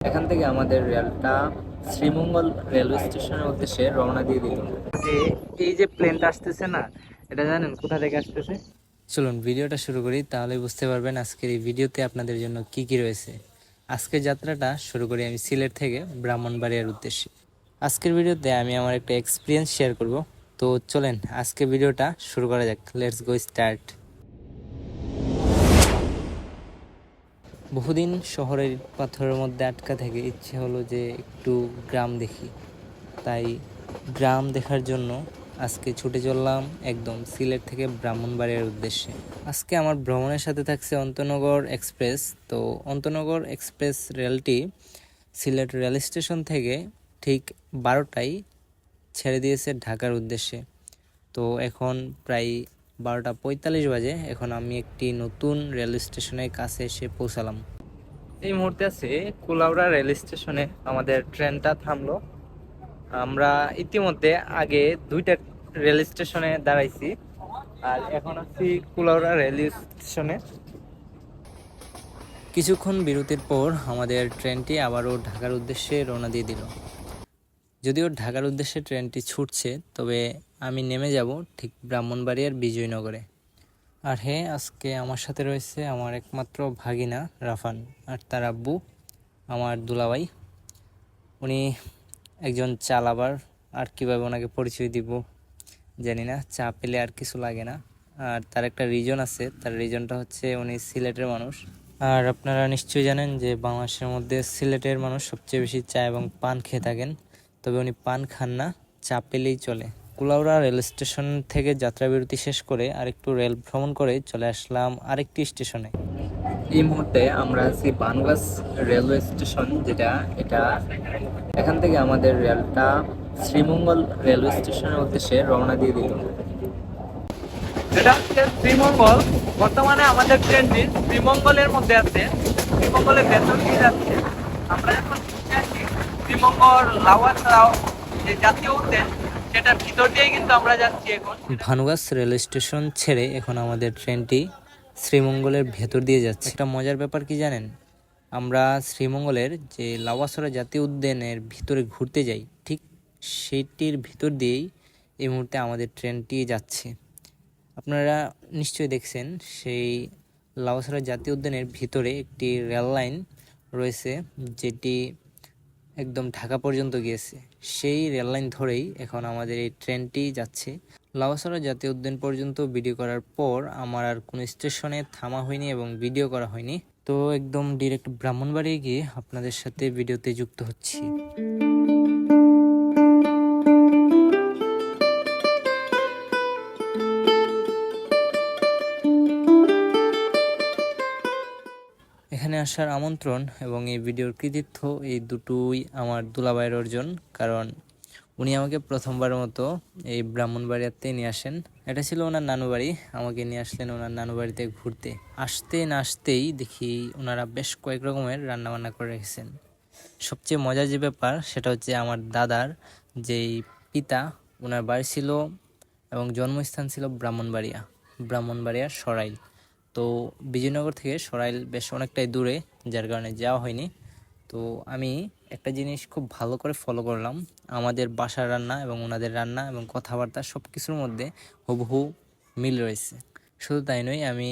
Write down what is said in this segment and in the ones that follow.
এখান থেকে আমাদের রেলটা শ্রীমঙ্গল রেলওয়ে স্টেশনের উদ্দেশ্যে রওনা দিয়ে দিল। যে এই যে প্লেনটা আসতেছে না এটা জানেন কোথা থেকে আসতেছে? চলুন ভিডিওটা শুরু করি তাহলে বুঝতে পারবেন আজকের এই ভিডিওতে আপনাদের জন্য কি কি রয়েছে। আজকের যাত্রাটা শুরু করি আমি সিলেট থেকে ব্রাহ্মণবাড়িয়ার উদ্দেশ্যে। আজকের ভিডিওতে আমি আমার একটা এক্সপিরিয়েন্স শেয়ার করব। তো চলেন আজকে ভিডিওটা শুরু করা যাক। লেটস গো স্টার্ট বহুদিন শহরের পাথরের মধ্যে আটকা থেকে ইচ্ছে হলো যে একটু গ্রাম দেখি। তাই গ্রাম দেখার জন্য আজকে ছুটে চললাম একদম সিলেট থেকে ব্রাহ্মণবাড়িয়ার উদ্দেশ্যে। আজকে আমার ভ্রমণের সাথে থাকছে অন্তনগর এক্সপ্রেস। তো অন্তনগর এক্সপ্রেস রেলটি সিলেট রেল স্টেশন থেকে ঠিক বারোটায় ছেড়ে দিয়েছে ঢাকার উদ্দেশ্যে। তো এখন প্রায় বারোটা পঁয়তাল্লিশ বাজে, এখন আমি একটি নতুন রেল স্টেশনের কাছে এসে পৌঁছালাম। এই মুহূর্তে আছে কুলাউড়া রেল স্টেশনে, আমাদের ট্রেনটা থামলো। আমরা ইতিমধ্যে আগে দুইটা রেল স্টেশনে দাঁড়াইছি, আর এখন আছি কুলাউড়া রেল স্টেশনে। কিছুক্ষণ বিরতির পর আমাদের ট্রেনটি আবারও ঢাকার উদ্দেশ্যে রওনা দিয়ে দিল। যদিও ঢাকার উদ্দেশ্যে ট্রেনটি ছুটছে, তবে আমি নেমে যাব ঠিক ব্রাহ্মণবাড়িয়ার বিজয়নগরে। আর হ্যাঁ আজকে আমার সাথে রয়েছে আমার একমাত্র ভাগিনা রাফান আর তার আব্বু, আমার দুলাভাই। উনি একজন চালাবার আর কীভাবে ওনাকে পরিচয় দিব জানি না, চা পেলে আর কিছু লাগে না। আর তার একটা রিজন আছে, তার রিজনটা হচ্ছে উনি সিলেটের মানুষ। আর আপনারা নিশ্চয়ই জানেন যে বাংলাদেশের মধ্যে সিলেটের মানুষ সবচেয়ে বেশি চা এবং পান খেয়ে থাকেন। তবে উনি পান খান না, চা পেলেই চলে। কুলাউড়া রেল স্টেশন থেকে যাত্রা বিরতি শেষ করে আরেকটু রেল ভ্রমণ করে চলে আসলাম আরেকটি স্টেশনে। এই মুহূর্তে আমরা আছি বানগাস রেলওয়ে স্টেশন, যেটা এটা এখান থেকে আমাদের রেলটা শ্রীমঙ্গল রেলওয়ে স্টেশনের উদ্দেশ্যে রওনা দিয়ে দিল। এটা শ্রীমঙ্গল। বর্তমানে আমাদের ট্রেনটি শ্রীমঙ্গলের মধ্যে আছে। শ্রীমঙ্গলের বেতন দিয়ে যাচ্ছে। আমরা এখন এখন। ভানুগাস রেল স্টেশন ছেড়ে এখন আমাদের ট্রেনটি শ্রীমঙ্গলের ভেতর দিয়ে যাচ্ছে। একটা মজার ব্যাপার কি জানেন? আমরা শ্রীমঙ্গলের যে লাওয়াসরা জাতীয় উদ্যানের ভিতরে ঘুরতে যাই, ঠিক সেইটির ভিতর দিয়েই এই মুহূর্তে আমাদের ট্রেনটি যাচ্ছে। আপনারা নিশ্চয়ই দেখছেন, সেই লাওয়াসরা জাতীয় উদ্যানের ভিতরে একটি রেল লাইন রয়েছে, যেটি একদম ঢাকা পর্যন্ত গিয়েছে। সেই রেললাইন ধরেই এখন আমাদের এই ট্রেনটি যাচ্ছে। লাওয়াসরা জাতীয় উদ্যান পর্যন্ত ভিডিও করার পর আমার আর কোনো স্টেশনে থামা হয়নি এবং ভিডিও করা হয়নি। তো একদম ডিরেক্ট ব্রাহ্মণবাড়ি গিয়ে আপনাদের সাথে ভিডিওতে যুক্ত হচ্ছি। আসার আমন্ত্রণ এবং এই ভিডিওর কৃতিত্ব এই দুটোই আমার দুলাভাইয়ের অর্জন, কারণ উনি আমাকে প্রথমবার মতো এই ব্রাহ্মণবাড়িয়াতে নিয়ে আসেন। এটা ছিল ওনার নানু বাড়ি, আমাকে নিয়ে আসলেন ওনার নানু বাড়িতে ঘুরতে। আসতে না আসতেই দেখি ওনারা বেশ কয়েক রকমের রান্নাবান্না করে রেখেছেন। সবচেয়ে মজার যে ব্যাপার সেটা হচ্ছে আমার দাদার যেই পিতা, ওনার বাড়ি ছিল এবং জন্মস্থান ছিল ব্রাহ্মণবাড়িয়া ব্রাহ্মণবাড়িয়া সরাইল। তো বিজয়নগর থেকে সরাইল বেশ অনেকটাই দূরে, যার কারণে যাওয়া হয়নি। তো আমি একটা জিনিস খুব ভালো করে ফলো করলাম। আমাদের বাসার রান্না এবং ওনাদের রান্না এবং কথাবার্তা সব কিছুর মধ্যে হুবহু মিল রয়েছে। শুধু তাই নয়, আমি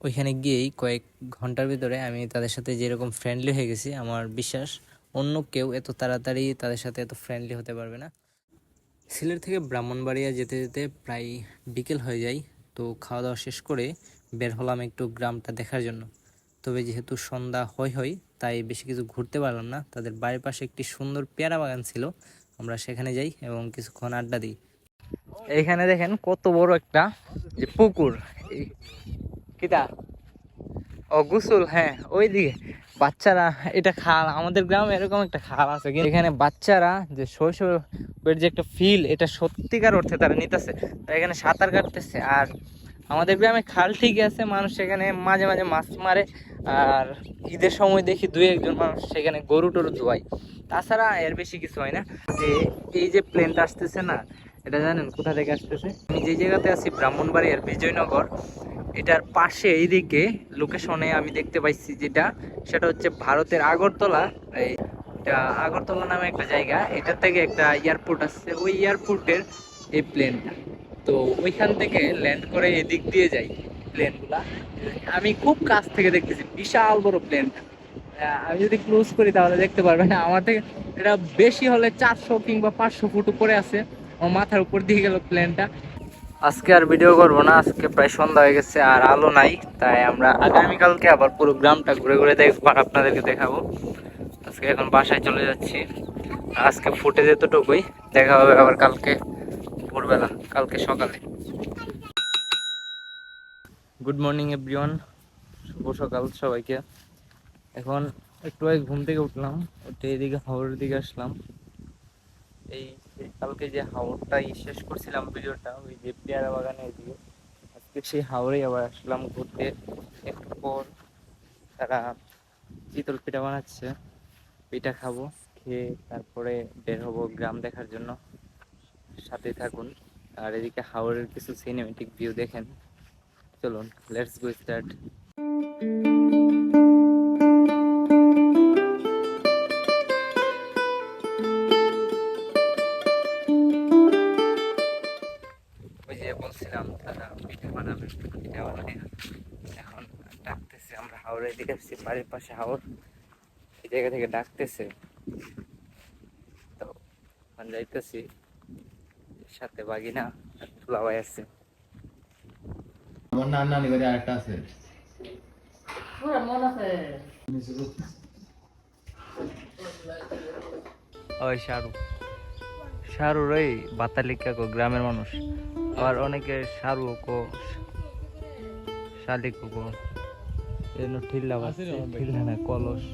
ওইখানে গিয়েই কয়েক ঘণ্টার ভিতরে আমি তাদের সাথে যেরকম ফ্রেন্ডলি হয়ে গেছি, আমার বিশ্বাস অন্য কেউ এত তাড়াতাড়ি তাদের সাথে এত ফ্রেন্ডলি হতে পারবে না। সিলেট থেকে ব্রাহ্মণবাড়িয়া যেতে যেতে প্রায় বিকেল হয়ে যায়। তো খাওয়া দাওয়া শেষ করে বের হলাম একটু গ্রামটা দেখার জন্য। তবে যেহেতু সন্ধ্যা হয় হয় তাই বেশি কিছু ঘুরতে পারলাম না। তাদের বাড়ির পাশে একটি সুন্দর পেয়ারা বাগান ছিল। আমরা সেখানে যাই এবং কিছুক্ষণ আড্ডা দিই। এইখানে দেখেন কত বড় একটা যে পুকুর। কিটা? ও, গুসুল হ্যাঁ ওইদিকে। বাচ্চারা এটা খাল, আমাদের গ্রামে এরকম একটা খাল আছে। কিন্তু এখানে বাচ্চারা যে শৈশবের যে একটা ফিল এটা সত্যিকার অর্থে তারা নিতেছে। তারা এখানে সাঁতার কাটতেছে আর আমাদের গ্রামে খাল ঠিকই আছে, মানুষ সেখানে মাঝে মাঝে মাছ মারে, আর ঈদের সময় দেখি দুই একজন মানুষ সেখানে গরু টরু ধোয়ায়। তাছাড়া এর বেশি কিছু হয় না। যে এই যে প্লেনটা আসতেছে না, এটা জানেন কোথা থেকে আসতেছে? আমি যে জায়গাতে আছি, ব্রাহ্মণবাড়িয়ার বিজয়নগর। এটার পাশে এইদিকে লোকেশনে আমি দেখতে পাইছি যেটা, সেটা হচ্ছে ভারতের আগরতলা। এই আগরতলা নামে একটা জায়গা এটা থেকে একটা এয়ারপোর্ট আছে ওই এয়ারপোর্টের এই প্লেনটা তো ওইখান থেকে ল্যান্ড করে এদিক দিয়ে যাই প্লেনগুলা আমি খুব কাছ থেকে দেখতেছি, বিশাল বড় প্লেনটা আমি যদি ক্লোজ করি তাহলে দেখতে পারবেন, আমার থেকে এটা বেশি হলে চারশো কিংবা পাঁচশো ফুট উপরে আছে। আমার মাথার উপর দিয়ে গেল প্লেনটা আজকে আর ভিডিও করব না, আজকে প্রায় সন্ধ্যা হয়ে গেছে আর আলো নাই, তাই আমরা আগামীকালকে আবার পুরো গ্রামটা ঘুরে ঘুরে দেখব আপনাদেরকে দেখাবো। আজকে এখন বাসায় চলে যাচ্ছি। আজকে ফুটে যেতটুকুই দেখা হবে আবার কালকে। ভোরবেলা, কালকে সকালে। গুড মর্নিং এভরিওয়ান শুভ সকাল সবাইকে। এখন একটু আগে ঘুম থেকে উঠলাম, উঠে এদিকে হাওড়ের দিকে আসলাম। এই কালকে যে হাওড়টাই শেষ করছিলাম ভিডিওটা, ওই যে পেয়ারা বাগানে এদিকে। আজকে সেই হাওড়েই আবার আসলাম ঘুরতে। একটু পর তারা চিতল পিঠা বানাচ্ছে, পিঠা খাব, খেয়ে তারপরে বের হব গ্রাম দেখার জন্য। সাথে থাকুন। আর এদিকে হাওড়ের কিছু সিনেমেটিক ভিউ দেখেন। চলুন লেটস গো স্টার্ট ওই যে বলছিলাম এখন ডাকতেছে, আমরা হাওড়ের বাড়ির পাশে হাওড় এই জায়গা থেকে ডাকতেছে। তো এখন যাইতেছি। সাথে বাগিনা আর তুলাবাই আছে আমার নান নানি বাড়ি আরেকটা আছে। ওই শাহরুখ। শাহরুখ ওই বাতালিকা কো গ্রামের মানুষ। আবার অনেকে শাহরুখ কো শালিক কো। এন ঠিল্লা বাজছে ঠিল্লা না কলস।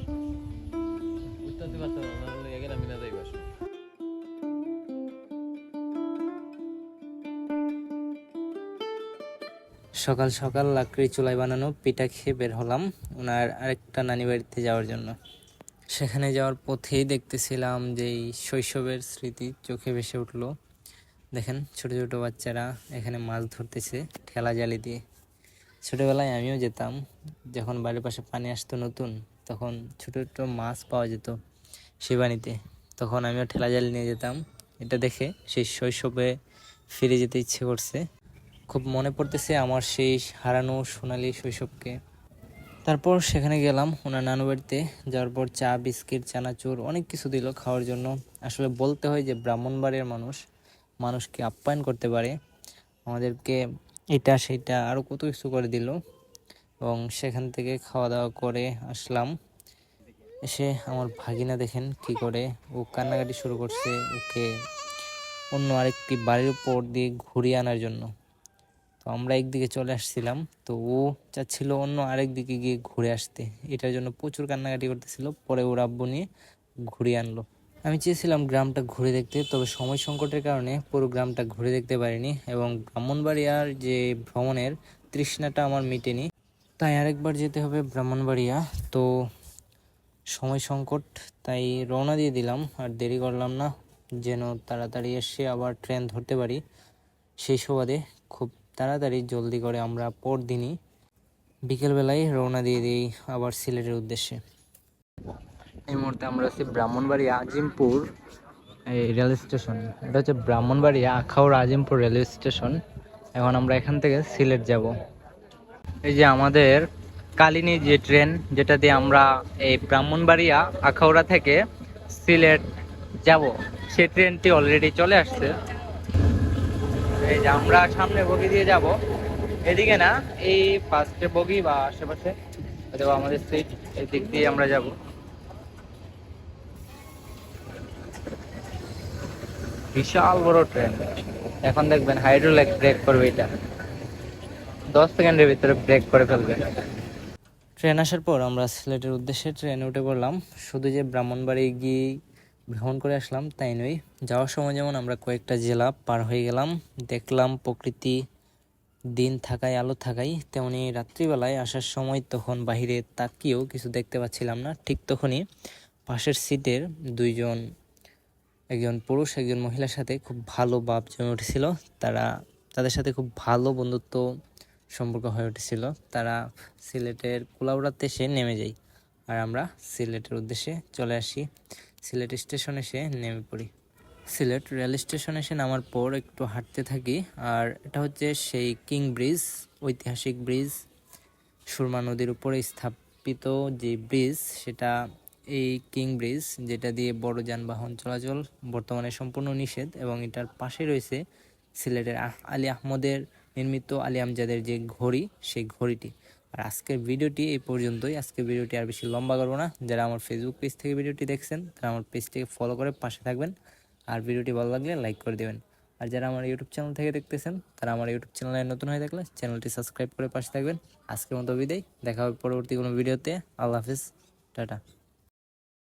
সকাল সকাল লাকড়ি চুলায় বানানো পিঠা খেয়ে বের হলাম ওনার আরেকটা নানি বাড়িতে যাওয়ার জন্য। সেখানে যাওয়ার পথেই দেখতেছিলাম যে শৈশবের স্মৃতি চোখে ভেসে উঠল। দেখেন, ছোট ছোট বাচ্চারা এখানে মাছ ধরতেছে ঠেলা জালি দিয়ে। ছোটোবেলায় আমিও যেতাম, যখন বাড়ির পাশে পানি আসতো নতুন, তখন ছোট ছোট মাছ পাওয়া যেত সে শিবানিতে তখন আমিও ঠেলা জালি নিয়ে যেতাম। এটা দেখে সেই শৈশবে ফিরে যেতে ইচ্ছে করছে। খুব মনে পড়তেছে আমার সেই হারানো সোনালি শৈশবকে। তারপর সেখানে গেলাম ওনার নানু বাড়িতে, যাওয়ার পর চা, বিস্কিট, চানাচুর, অনেক কিছু দিল খাওয়ার জন্য। আসলে বলতে হয় যে ব্রাহ্মণবাড়ির মানুষ, মানুষকে আপ্যায়ন করতে পারে। আমাদেরকে এটা, সেটা আরও কত কিছু করে দিল। এবং সেখান থেকে খাওয়া দাওয়া করে আসলাম। এসে আমার ভাগিনা দেখেন কি করে। ও কান্নাকাটি শুরু করছে ওকে অন্য আরেকটি বাড়ির উপর দিয়ে ঘুরিয়ে আনার জন্য। তো আমরা একদিকে চলে আসছিলাম, তো ও চাচ্ছিল অন্য আরেক দিকে গিয়ে ঘুরে আসতে। এটার জন্য প্রচুর কান্নাকাটি করতেছিল, পরে ওর আব্বু নিয়ে ঘুরিয়ে আনলো। আমি চেয়েছিলাম গ্রামটা ঘুরে দেখতে, তবে সময় সংকটের কারণে পুরো গ্রামটা ঘুরে দেখতে পারিনি এবং ব্রাহ্মণবাড়িয়ার যে ভ্রমণের তৃষ্ণাটা আমার মিটেনি, তাই আরেকবার যেতে হবে ব্রাহ্মণবাড়িয়া। তো সময় সংকট, তাই রওনা দিয়ে দিলাম, আর দেরি করলাম না, যেন তাড়াতাড়ি এসে আবার ট্রেন ধরতে পারি। সেই সুবাদে খুব তাড়াতাড়ি জলদি করে আমরা পরদিনই বিকেলবেলায় রওনা দিয়ে দিই আবার সিলেটের উদ্দেশ্যে। এই মুহূর্তে আমরা আছি ব্রাহ্মণবাড়ি আজিমপুর, এই রেল স্টেশন। এটা হচ্ছে ব্রাহ্মণবাড়ি আখাউড় আজিমপুর রেলওয়ে স্টেশন। এখন আমরা এখান থেকে সিলেট যাব। এই যে আমাদের কালিনী যে ট্রেন, যেটা দিয়ে আমরা এই ব্রাহ্মণবাড়িয়া আখাউড়া থেকে সিলেট যাব, সেই ট্রেনটি অলরেডি চলে আসছে। এই যে আমরা সামনে বগি দিয়ে যাব। এদিকে না, এই ফার্স্টে বগি বা আশেপাশে, অথবা আমাদের সিট এই দিক দিয়ে আমরা যাব। বিশাল বড় ট্রেন এখন দেখবেন হাইড্রোলিক ব্রেক করবে এটা। দশ সেকেন্ডের ভিতরে ব্রেক করে ফেলবে। ট্রেন আসার পর আমরা সিলেটের উদ্দেশ্যে ট্রেনে উঠে পড়লাম। শুধু যে ব্রাহ্মণবাড়ি গিয়ে ভ্রমণ করে আসলাম, তাই নয়। যাওয়ার সময় যেমন আমরা কয়েকটা জেলা পার হয়ে গেলাম, দেখলাম প্রকৃতি দিন থাকায়, আলো থাকায়, তেমনি রাত্রিবেলায় আসার সময় তখন বাহিরে তাকিয়েও কিছু দেখতে পাচ্ছিলাম না। ঠিক তখনই পাশের সিটের দুইজন, একজন পুরুষ, একজন মহিলার সাথে খুব ভালো ভাব জমে উঠেছিল। তারা, তাদের সাথে খুব ভালো বন্ধুত্ব সম্পর্ক হয়ে উঠেছিল। তারা সিলেটের কুলাউড়াতে এসে নেমে যায় আর আমরা সিলেটের উদ্দেশ্যে চলে আসি। সিলেট স্টেশন এসে নেমে পড়ি। সিলেট রেল স্টেশন এসে নামার পর একটু হাঁটতে থাকি, আর এটা হচ্ছে সেই কিং ব্রিজ, ঐতিহাসিক ব্রিজ। সুরমা নদীর উপরে স্থাপিত যে ব্রিজ, সেটা এই কিং ব্রিজ, যেটা দিয়ে বড় যানবাহন চলাচল বর্তমানে সম্পূর্ণ নিষেধ, এবং এটার পাশে রয়েছে সিলেটের আলী আহমদের নির্মিত আলী আমজাদের যে ঘড়ি, সেই ঘড়িটি। আর আজকের ভিডিওটি এই পর্যন্তই। আজকের ভিডিওটি আর বেশি লম্বা করব না। যারা আমার ফেসবুক পেজ থেকে ভিডিওটি দেখছেন, তারা আমার পেজটিকে ফলো করে পাশে থাকবেন। আর ভিডিওটি ভালো লাগলে লাইক করে দেবেন। আর যারা আমার ইউটিউব চ্যানেল থেকে দেখতেছেন, তারা আমার ইউটিউব চ্যানেলে নতুন হয়ে থাকলে চ্যানেলটি সাবস্ক্রাইব করে পাশে থাকবেন। আজকের মতো বিদায়। দেখা হবে পরবর্তী কোনো ভিডিওতে। আল্লাহ হাফিজ। টাটা।